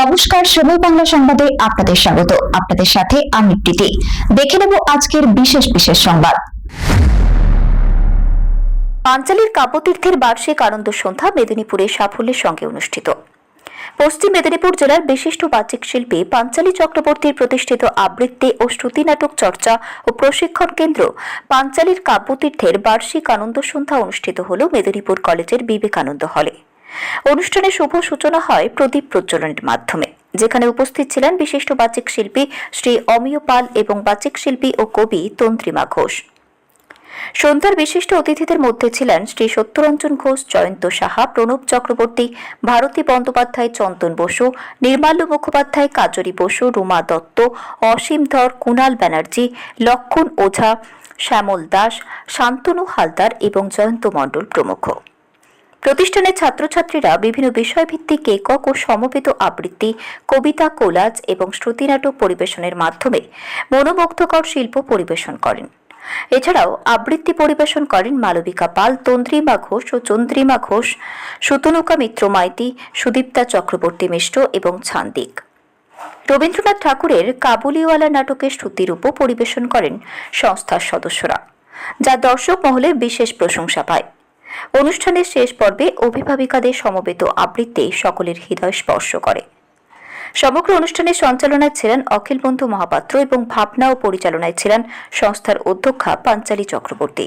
নমস্কার সময় বাংলা সংবাদে আপনাদের স্বাগত। আপনাদের সাথে আমি প্রীতি। দেখে নেব আজকের বিশেষ বিশেষ সংবাদ। পাঞ্চালীর কাব্যতীর্থের বার্ষিক আনন্দ সন্ধ্যা মেদিনীপুরে সাফল্যের সঙ্গে অনুষ্ঠিত। পশ্চিম মেদিনীপুর জেলার বিশিষ্ট বাচিক শিল্পী পাঞ্চালী চক্রবর্তীর প্রতিষ্ঠিত আবৃত্তি ও শ্রুতি নাটক চর্চা ও প্রশিক্ষণ কেন্দ্র পাঞ্চালীর কাব্যতীর্থের বার্ষিক আনন্দ সন্ধ্যা অনুষ্ঠিত হল মেদিনীপুর কলেজের বিবেকানন্দ হলে। অনুষ্ঠানে শুভ সূচনা হয় প্রদীপ প্রজ্বলনের মাধ্যমে, যেখানে উপস্থিত ছিলেন বিশিষ্ট বাচিক শিল্পী শ্রী অমিয় পাল এবং বাচিক শিল্পী ও কবি তন্ত্রিমা ঘোষ। সন্ধ্যার বিশিষ্ট অতিথিদের মধ্যে ছিলেন শ্রী সত্যরঞ্জন ঘোষ, জয়ন্ত সাহা, প্রণব চক্রবর্তী, ভারতী বন্দ্যোপাধ্যায়, চন্দন বসু, নির্মাল্য মুখোপাধ্যায়, কাজরি বসু, রুমা দত্ত, অসীম ধর, কুণাল ব্যানার্জি, লক্ষণ ওঝা, শ্যামল দাস, শান্তনু হালদার এবং জয়ন্ত মণ্ডল প্রমুখ। প্রতিষ্ঠানের ছাত্রছাত্রীরা বিভিন্ন বিষয়ভিত্তিক একক ও সমবেত আবৃত্তি, কবিতা কোলাজ এবং শ্রুতিনাটক পরিবেশনের মাধ্যমে মনোমুগ্ধকর শিল্প পরিবেশন করেন। এছাড়াও আবৃত্তি পরিবেশন করেন মালবিকা পাল, তন্দ্রিমা ঘোষ ও চন্দ্রিমা ঘোষ, সুতনুকা মিত্র মাইতি, সুদীপ্তা চক্রবর্তী মিশ্র এবং ছান্দিক। রবীন্দ্রনাথ ঠাকুরের কাবুলিওয়ালা নাটকের শ্রুতিরূপও পরিবেশন করেন সংস্থার সদস্যরা, যা দর্শক মহলে বিশেষ প্রশংসা পায়। অনুষ্ঠানের শেষ পর্বে অভিভাবিকাদের সমবেত আবৃত্তি সকলের হৃদয় স্পর্শ করে। সমগ্র অনুষ্ঠানের সঞ্চালনায় ছিলেন অখিল বন্ধু মহাপাত্র এবং ভাবনা ও পরিচালনায় ছিলেন সংস্থার অধ্যক্ষা পাঞ্চালী চক্রবর্তী।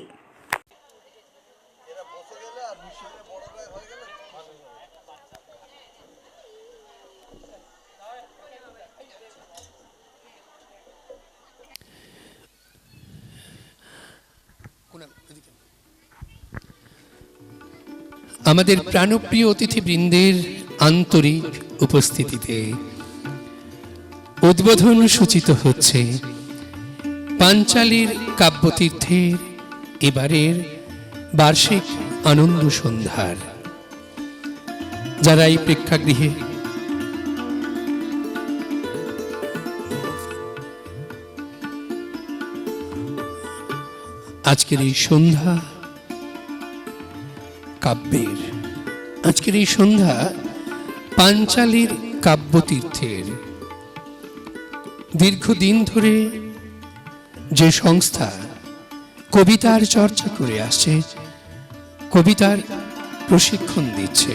আমাদের প্রাণপ্রিয় অতিথিবৃন্দের আন্তরিক উপস্থিতিতে উদ্বোধন সূচিত হচ্ছে পাঞ্চালীর কাব্যতীর্থের এবারের বার্ষিক আনন্দ সন্ধ্যার। যারা এই প্রেক্ষাগৃহে আজকের এই সন্ধ্যা কাব্যের, আজকের এই সন্ধ্যা পাঞ্চালীর কাব্যতীর্থের দীর্ঘদিন ধরে যে সংস্থা কবিতার চর্চা করে আসছে কবিতার প্রশিক্ষণ দিচ্ছে।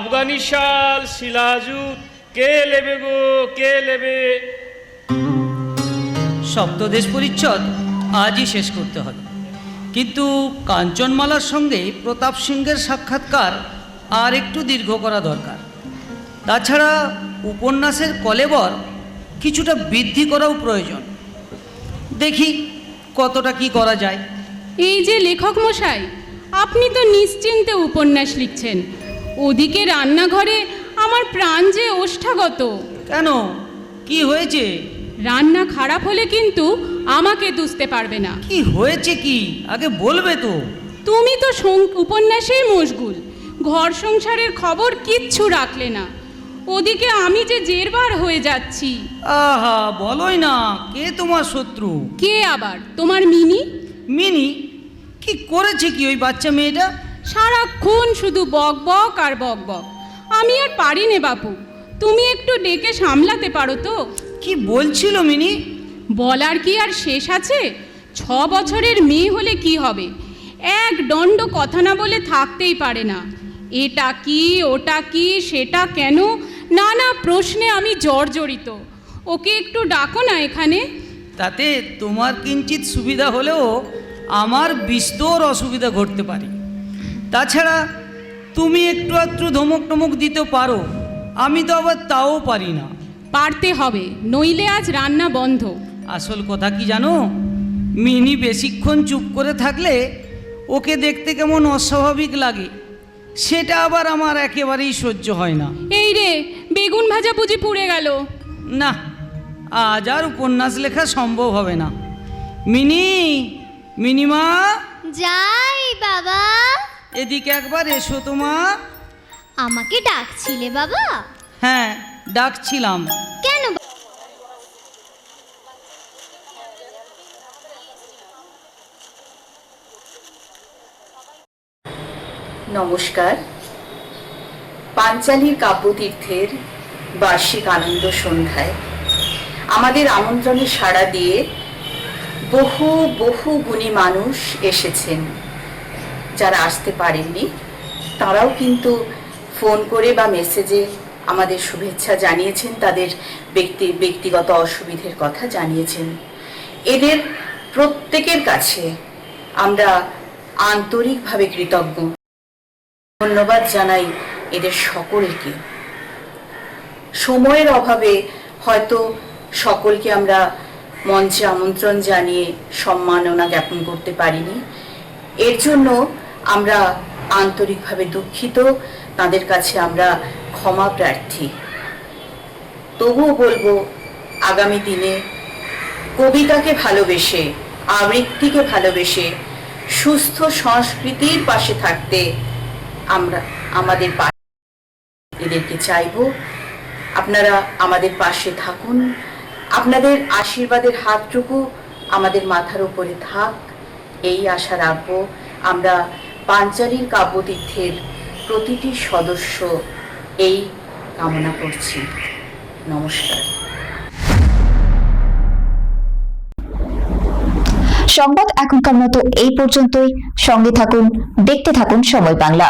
আফগানি শাল শিলাজুত কে নেবে গো কে নেবে সপ্তদেশ পরিচ্ছদ আজই শেষ করতে হবে। কিন্তু কাঞ্চনমালার সঙ্গে প্রতাপ সিংহের সাক্ষাৎকার আর একটু দীর্ঘ করা দরকার। তাছাড়া উপন্যাসের কলেবর কিছুটা বৃদ্ধি করাও প্রয়োজন। দেখি কতটা কি করা যায়। এই যে লেখক মশাই আপনি তো নিশ্চিন্তে উপন্যাস লিখছেন। ওদিকে রান্নাঘরে আমার প্রাণ যে ওষ্ঠাগত। কেন? কি হয়েছে? রান্না খারাপ হলে কিন্তু আমাকে দুষতে পারবে না। কি হয়েছে কি? আগে বলবে তো। তুমি তো উপন্যাসেই মশগুল। ঘর সংসারের খবর কিচ্ছু রাখলে না। ওদিকে আমি যে জেরবার হয়ে যাচ্ছি। আহা বলোই না কে তোমার শত্রু? কে আবার? তোমার মিনি মিনি কি করেছে কি ওই বাচ্চা মেয়েটা? সারাক্ষণ শুধু বক বক আর বক বক। আমি আর পারি নে বাপু তুমি একটু ডেকে সামলাতে পারো তো। কি বলছিল মিনি? বলার কি আর শেষ আছে? ছ বছরের মেয়ে হলে কি হবে? এক দণ্ড কথা না বলে থাকতেই পারে না। এটা কি ওটা কি সেটা কেন? নানা প্রশ্নে আমি জর্জরিত। ওকে একটু ডাকো না এখানে। তাতে তোমার কিঞ্চিত সুবিধা হলেও আমার বিস্তর অসুবিধা ঘটতে পারে। তাছাড়া তুমি একটু একটু ধমক টমক দিতে পারো আমি তো আবার তাও পারি না। পারতে হবে নইলে আজ রান্না বন্ধ। আসল কথা কি জানো? মিনি বেশিক্ষণ চুপ করে থাকলে ওকে দেখতে কেমন অস্বাভাবিক লাগে সেটা আবার আমার একেবারেই সহ্য হয় না। এই রে বেগুন ভাজা পুজি পুড়ে গেল। না আজ আর উপন্যাস লেখা সম্ভব হবে না। মিনি মিনিমা। যাই বাবা। এদিকে একবার এসো তোমা আমাকে ডাকছিলে বাবা? হ্যাঁ ডাকছিলাম। কেন নমস্কার। পাঞ্চালীর কাব্যতীর্থের বার্ষিক আনন্দ সন্ধ্যায় আমাদের আমন্ত্রণে সাড়া দিয়ে বহু বহু গুণী মানুষ এসেছেন। যারা আসতে পারেননি, তারাও কিন্তু ফোন করে বা মেসেজে আমাদের শুভেচ্ছা জানিয়েছেন, তাদের ব্যক্তি, ব্যক্তিগত অসুবিধের কথা জানিয়েছেন। এদের প্রত্যেকের কাছে আমরা আন্তরিকভাবে কৃতজ্ঞ। ধন্যবাদ জানাই এদের সকলকে। সময়ের অভাবে হয়তো সকলকে আমরা মঞ্চে আমন্ত্রণ জানিয়ে সম্মাননা জ্ঞাপন করতে পারিনি। এর জন্য আমরা আন্তরিকভাবে দুঃখিত, তাদের কাছে আমরা ক্ষমা প্রার্থী। তবুও বলব, আগামী দিনে কবিতাকে ভালোবেসে, আবৃত্তিকে ভালোবেসে, সুস্থ সংস্কৃতির পাশে থাকতে আমরা, আমাদের এদেরকে চাইব। আপনারা আমাদের পাশে থাকুন। আপনাদের আশীর্বাদের হাতটুকু আমাদের মাথার উপরে থাক। এই আশা রাখব, আমরা পাঞ্চালীর কাব্যতীর্থের প্রতিটি সদস্য এই কামনা করছি। নমস্কার। সংবাদ এখনকার মতো এই পর্যন্তই। সঙ্গে থাকুন, দেখতে থাকুন সময় বাংলা।